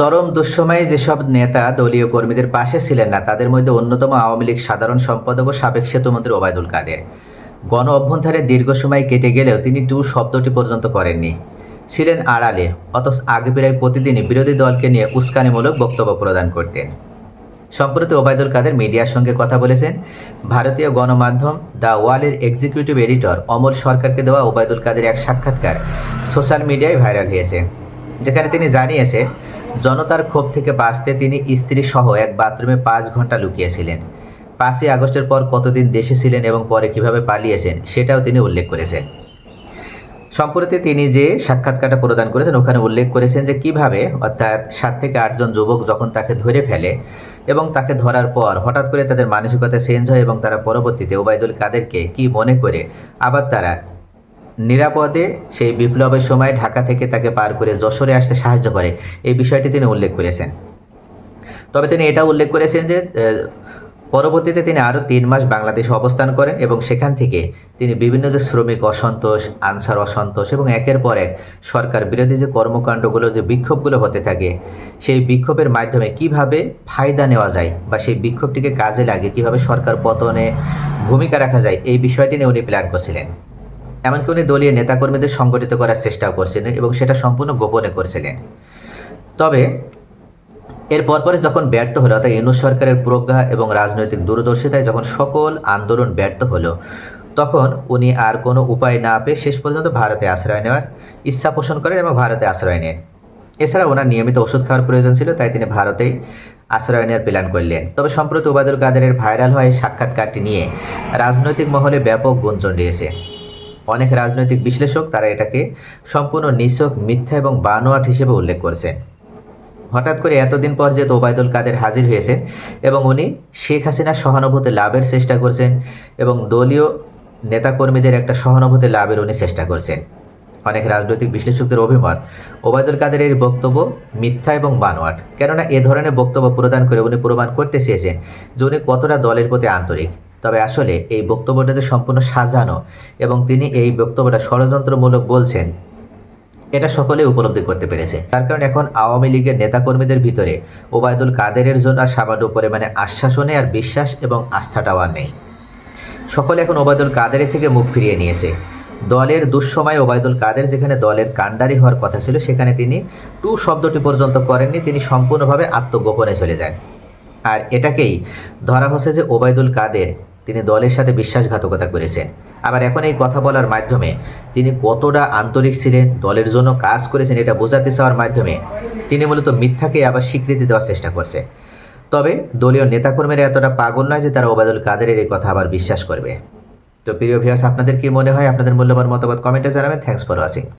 চরম দুঃসময়ে যেসব নেতা দলীয় কর্মীদের পাশে ছিলেন না, তাদের মধ্যে অন্যতম আওয়ামী লীগ সাধারণ সম্পাদক ও সাবেক সেতুমন্ত্রী ওবায়দুল কাদের। গণ অভ্যন্তরে দীর্ঘ সময় কেটে গেলেও তিনি টু শব্দটি পর্যন্ত করেননি। ছিলেন আড়ালে, অথচ আগে প্রায় প্রতিদিনই বিরোধী দলকে নিয়ে উস্কানিমূলক বক্তব্য প্রদান করতেন। সম্প্রতি ওবায়দুল কাদের মিডিয়ার সঙ্গে কথা বলেছেন, ভারতীয় গণমাধ্যম, দ্য ওয়ালের এক্সিকিউটিভ এডিটর অমল সরকারকে দেওয়া ওবায়দুল কাদের এক সাক্ষাৎকার সোশ্যাল মিডিয়ায় ভাইরাল হয়েছে, যেখানে তিনি জানিয়েছেন জনতার ক্ষোভ থেকে বাঁচতে তিনি স্ত্রী সহ এক বাথরুমে পাঁচ ঘণ্টা লুকিয়েছিলেন। পাঁচই আগস্টের পর কতদিন দেশে ছিলেন এবং পরে কীভাবে পালিয়েছেন, সেটাও তিনি উল্লেখ করেছেন। সম্প্রতি তিনি যে সাক্ষাৎকারটা প্রদান করেছেন, ওখানে উল্লেখ করেছেন যে কীভাবে, অর্থাৎ সাত থেকে আটজন যুবক যখন তাকে ধরে ফেলে এবং তাকে ধরার পর হঠাৎ করে তাদের মানসিকতা চেঞ্জ হয় এবং তারা পরবর্তীতে ওবায়দুল কাদেরকে কি মনে করে, আবার তারা নিরাপদে সেই বিপ্লবের সময় ঢাকা থেকে তাকে পার করে যশোরে আসতে সাহায্য করে। এই বিষয়টি তিনি উল্লেখ করেছেন। তবে তিনি এটা উল্লেখ করেছেন যে পরবর্তীতে তিনি আরও তিন মাস বাংলাদেশে অবস্থান করেন এবং সেখান থেকে তিনি বিভিন্ন যে শ্রমিক অসন্তোষ, আনসার অসন্তোষ এবং একের পর এক সরকার বিরোধী যে কর্মকাণ্ডগুলো, যে বিক্ষোভগুলো হতে থাকে, সেই বিক্ষোভের মাধ্যমে কীভাবে ফায়দা নেওয়া যায় বা সেই বিক্ষোভটিকে কাজে লাগে কীভাবে সরকার পতনে ভূমিকা রাখা যায়, এই বিষয়টি নিয়ে উনি প্ল্যান করছিলেন। এমনকি উনি দলীয় নেতাকর্মীদের সংগঠিত করার চেষ্টাও করছিলেন এবং সেটা সম্পূর্ণ গোপনে করছিলেন। তবে এর পরপরে যখন ব্যর্থ হলো, অর্থাৎ ইউনুস সরকারের প্রজ্ঞা এবং রাজনৈতিক দূরদর্শিতায় যখন সকল আন্দোলন ব্যর্থ হলো, তখন উনি আর কোনো উপায় না পেয়ে শেষ পর্যন্ত ভারতে আশ্রয় নেওয়ার ইচ্ছা পোষণ করেন এবং ভারতে আশ্রয় নেন। এছাড়া ওনার নিয়মিত ওষুধ খাওয়ার প্রয়োজন ছিল, তাই তিনি ভারতেই আশ্রয় নেওয়ার প্ল্যান করলেন। তবে সম্প্রতি ওবায়দুল কাদেরের ভাইরাল হয় সাক্ষাৎকারটি নিয়ে রাজনৈতিক মহলে ব্যাপক গুঞ্জন রয়েছে। অনেক রাজনৈতিক বিশ্লেষক তারা এটাকে সম্পূর্ণ নিছক, মিথ্যা এবং বানোয়াট হিসেবে উল্লেখ করছেন। হঠাৎ করে এতদিন পর যেহেতু ওবায়দুল কাদের হাজির হয়েছেন এবং উনি শেখ হাসিনার সহানুভূতি লাভের চেষ্টা করছেন এবং দলীয় নেতাকর্মীদের একটা সহানুভূতি লাভের উনি চেষ্টা করছেন। অনেক রাজনৈতিক বিশ্লেষকদের অভিমত, ওবায়দুল কাদের এই বক্তব্য মিথ্যা এবং বানোয়াট। কেননা এ ধরনের বক্তব্য প্রদান করে উনি প্রমাণ করতে চেয়েছেন যে উনি কতটা দলের প্রতি আন্তরিক। তবে আসলে এই বক্তব্যটা যে সম্পূর্ণ সাজানো এবং তিনি এই বক্তব্যটা ষড়যন্ত্রমূলক বলছেন, এটা সকলে উপলব্ধি করতে পেরেছে। তার কারণ এখন আওয়ামী লীগের নেতাকর্মীদের ভিতরে ওবায়দুল কাদেরের জন্য আর সামান্য পরিমাণে আশ্বাসনে আর বিশ্বাস এবং আস্থাটাও আর নেই। সকলে এখন ওবায়দুল কাদেরের থেকে মুখ ফিরিয়ে নিয়েছে। দলের দুঃসময় ওবায়দুল কাদের যেখানে দলের কাণ্ডারি হওয়ার কথা ছিল, সেখানে তিনি টু শব্দটি পর্যন্ত করেননি, তিনি সম্পূর্ণভাবে আত্মগোপনে চলে যান। আর এটাকেই ধরা হচ্ছে যে ওবায়দুল কাদের তিনি দলের সাথে বিশ্বাসঘাতকতা করেছেন। আবার এখন এই কথা বলার মাধ্যমে তিনি কতটা আন্তরিক ছিলেন, দলের জন্য কাজ করেছেন এটা বোঝাতে চাওয়ার মাধ্যমে তিনি মূলত মিথ্যাকে আবার স্বীকৃতি দেওয়ার চেষ্টা করছে তবে দলীয় নেতাকর্মীরা এতটা পাগল নয় যে তারা ওবায়দুল কাদেরের এই কথা আবার বিশ্বাস করবে। তো প্রিয় ভিউয়ার্স আপনাদের কি মনে হয়? আপনাদের মূল্যবান মতামত কমেন্টে জানাবেন। Thanks for watching